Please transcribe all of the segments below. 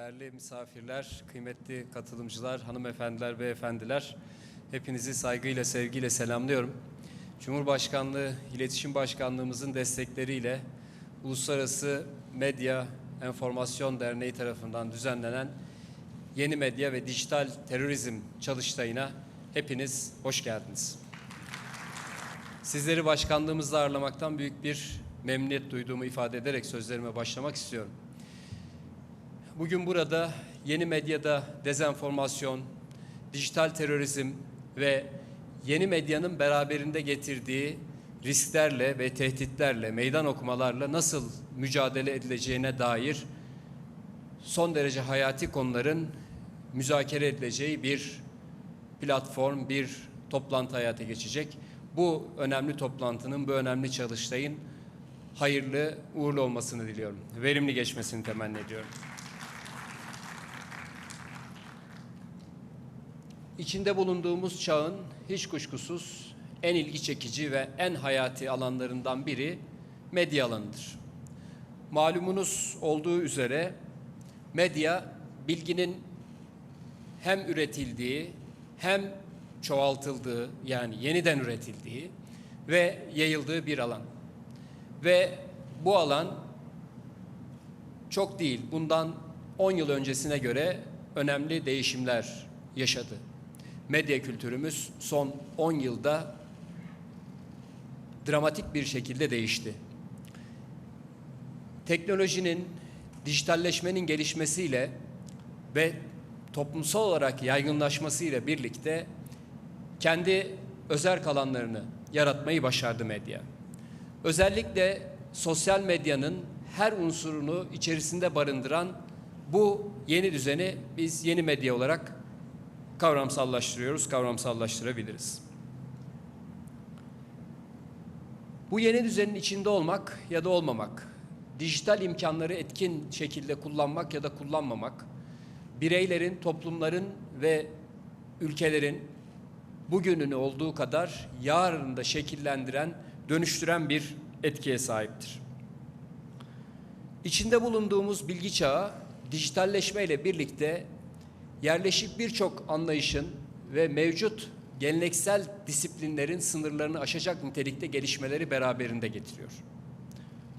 Değerli misafirler, kıymetli katılımcılar, hanımefendiler, beyefendiler, hepinizi saygıyla, sevgiyle selamlıyorum. Cumhurbaşkanlığı İletişim Başkanlığımızın destekleriyle Uluslararası Medya Enformasyon Derneği tarafından düzenlenen Yeni Medya ve Dijital Terörizm Çalıştayı'na hepiniz hoş geldiniz. Sizleri başkanlığımızla ağırlamaktan büyük bir memnuniyet duyduğumu ifade ederek sözlerime başlamak istiyorum. Bugün burada yeni medyada dezenformasyon, dijital terörizm ve yeni medyanın beraberinde getirdiği risklerle ve tehditlerle, meydan okumalarla nasıl mücadele edileceğine dair son derece hayati konuların müzakere edileceği bir platform, bir toplantı hayata geçecek. Bu önemli toplantının, bu önemli çalıştayın hayırlı, uğurlu olmasını diliyorum. Verimli geçmesini temenni ediyorum. İçinde bulunduğumuz çağın hiç kuşkusuz en ilgi çekici ve en hayati alanlarından biri medya alanıdır. Malumunuz olduğu üzere medya bilginin hem üretildiği hem çoğaltıldığı yani yeniden üretildiği ve yayıldığı bir alan. Ve bu alan çok değil bundan 10 yıl öncesine göre önemli değişimler yaşadı. Medya kültürümüz son 10 yılda dramatik bir şekilde değişti. Teknolojinin, dijitalleşmenin gelişmesiyle ve toplumsal olarak yaygınlaşmasıyla birlikte kendi özel alanlarını yaratmayı başardı medya. Özellikle sosyal medyanın her unsurunu içerisinde barındıran bu yeni düzeni biz yeni medya olarak kavramsallaştırıyoruz, kavramsallaştırabiliriz. Bu yeni düzenin içinde olmak ya da olmamak, dijital imkanları etkin şekilde kullanmak ya da kullanmamak, bireylerin, toplumların ve ülkelerin bugününü olduğu kadar yarını da şekillendiren, dönüştüren bir etkiye sahiptir. İçinde bulunduğumuz bilgi çağı dijitalleşme ile birlikte yerleşik birçok anlayışın ve mevcut geleneksel disiplinlerin sınırlarını aşacak nitelikte gelişmeleri beraberinde getiriyor.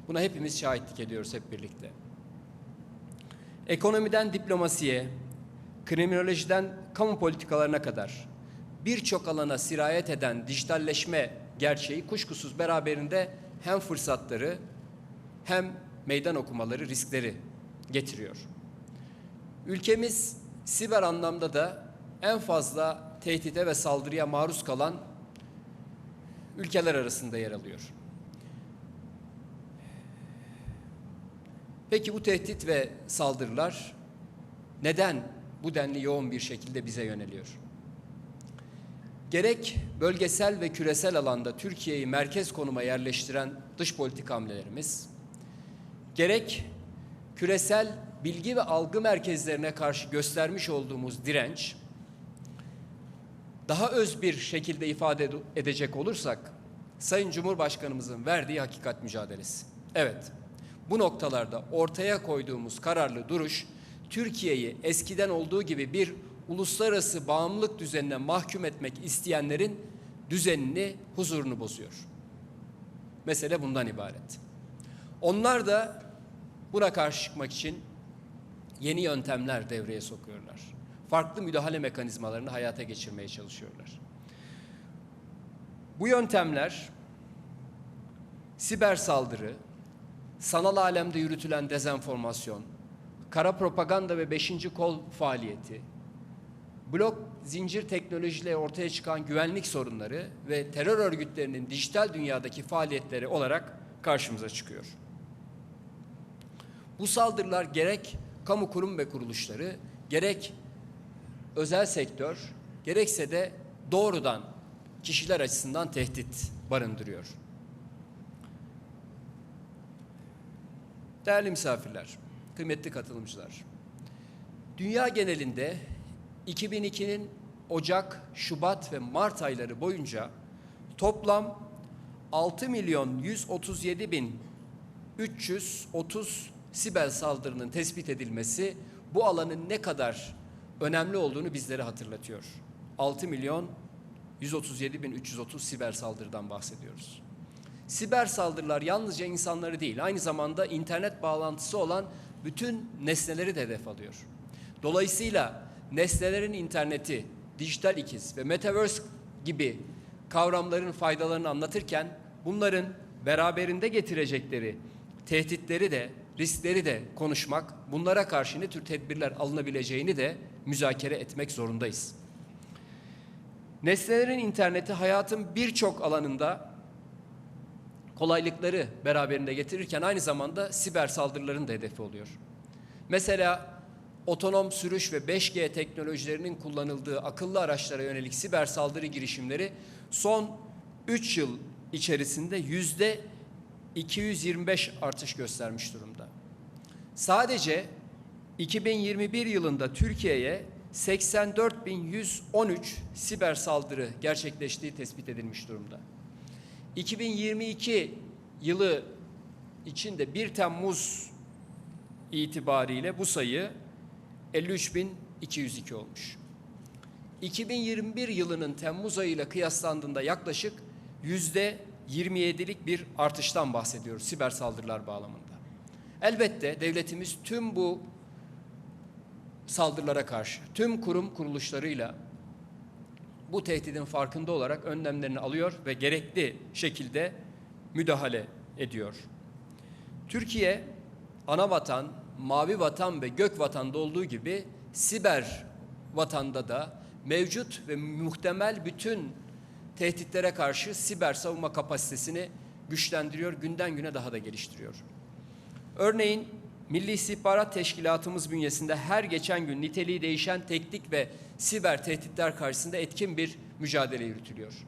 Buna hepimiz şahitlik ediyoruz hep birlikte. Ekonomiden diplomasiye, kriminolojiden kamu politikalarına kadar birçok alana sirayet eden dijitalleşme gerçeği kuşkusuz beraberinde hem fırsatları hem meydan okumaları, riskleri getiriyor. Ülkemiz siber anlamda da en fazla tehdide ve saldırıya maruz kalan ülkeler arasında yer alıyor. Peki bu tehdit ve saldırılar neden bu denli yoğun bir şekilde bize yöneliyor? Gerek bölgesel ve küresel alanda Türkiye'yi merkez konuma yerleştiren dış politik hamlelerimiz, gerek küresel bilgi ve algı merkezlerine karşı göstermiş olduğumuz direnç, daha öz bir şekilde ifade edecek olursak, Sayın Cumhurbaşkanımızın verdiği hakikat mücadelesi. Evet, bu noktalarda ortaya koyduğumuz kararlı duruş, Türkiye'yi eskiden olduğu gibi bir uluslararası bağımlılık düzenine mahkum etmek isteyenlerin düzenini, huzurunu bozuyor. Mesele bundan ibaret. Onlar da buna karşı çıkmak için yeni yöntemler devreye sokuyorlar. Farklı müdahale mekanizmalarını hayata geçirmeye çalışıyorlar. Bu yöntemler siber saldırı, sanal alemde yürütülen dezenformasyon, kara propaganda ve beşinci kol faaliyeti, blok zincir teknolojiyle ortaya çıkan güvenlik sorunları ve terör örgütlerinin dijital dünyadaki faaliyetleri olarak karşımıza çıkıyor. Bu saldırılar gerek kamu kurum ve kuruluşları, gerek özel sektör, gerekse de doğrudan kişiler açısından tehdit barındırıyor. Değerli misafirler, kıymetli katılımcılar, dünya genelinde 2002'nin Ocak, Şubat ve Mart ayları boyunca toplam 6 milyon 137 bin 330 siber saldırının tespit edilmesi bu alanın ne kadar önemli olduğunu bizlere hatırlatıyor. 6 milyon 137 bin 330 siber saldırıdan bahsediyoruz. Siber saldırılar yalnızca insanları değil, aynı zamanda internet bağlantısı olan bütün nesneleri de hedef alıyor. Dolayısıyla nesnelerin interneti, dijital ikiz ve metaverse gibi kavramların faydalarını anlatırken bunların beraberinde getirecekleri tehditleri de, riskleri de konuşmak, bunlara karşı ne tür tedbirler alınabileceğini de müzakere etmek zorundayız. Nesnelerin interneti hayatın birçok alanında kolaylıkları beraberinde getirirken aynı zamanda siber saldırıların da hedefi oluyor. Mesela otonom sürüş ve 5G teknolojilerinin kullanıldığı akıllı araçlara yönelik siber saldırı girişimleri son 3 yıl içerisinde yüzde 225 artış göstermiş durumda. Sadece 2021 yılında Türkiye'ye 84.113 siber saldırı gerçekleştiği tespit edilmiş durumda. 2022 yılı içinde 1 Temmuz itibariyle bu sayı 53.202 olmuş. 2021 yılının Temmuz ayıyla kıyaslandığında yaklaşık yüzde 27'lik bir artıştan bahsediyoruz siber saldırılar bağlamında. Elbette devletimiz tüm bu saldırılara karşı tüm kurum kuruluşlarıyla bu tehdidin farkında olarak önlemlerini alıyor ve gerekli şekilde müdahale ediyor. Türkiye ana vatan, mavi vatan ve gök vatanda olduğu gibi siber vatanda da mevcut ve muhtemel bütün tehditlere karşı siber savunma kapasitesini güçlendiriyor, günden güne daha da geliştiriyor. Örneğin Milli İstihbarat Teşkilatımız bünyesinde her geçen gün niteliği değişen teknik ve siber tehditler karşısında etkin bir mücadele yürütülüyor.